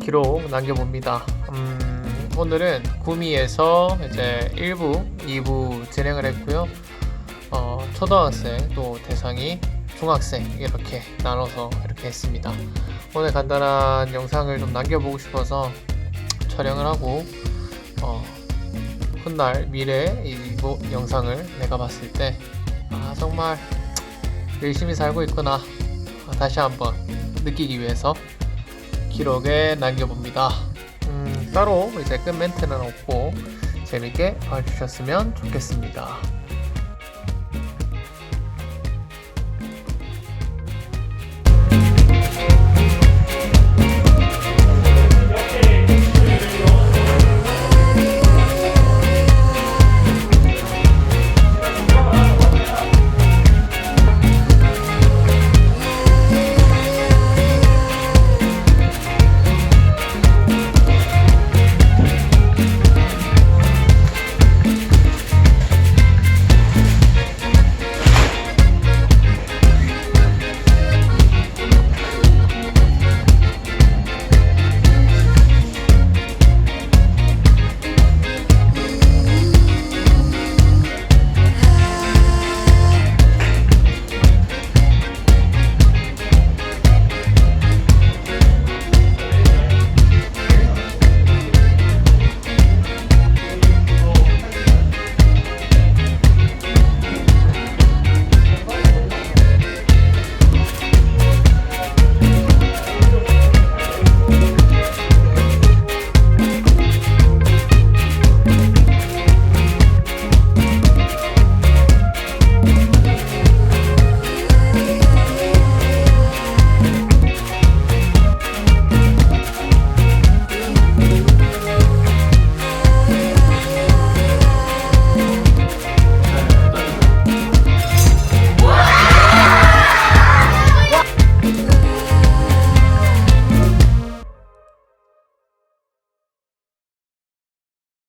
기록 남겨봅니다. 음, 오늘은 구미에서 이제 1부, 2부 진행을 했고요. 어, 초등학생 또 대상이 중학생 이렇게 나눠서 이렇게 했습니다. 오늘 간단한 영상을 좀 남겨보고 싶어서 촬영을 하고 어, 훗날 미래 이 모- 영상을 내가 봤을 때 아 정말 열심히 살고 있구나 아, 다시 한번 느끼기 위해서 기록에 남겨봅니다. 음, 따로 이제 끝 멘트는 없고 재밌게 봐주셨으면 좋겠습니다.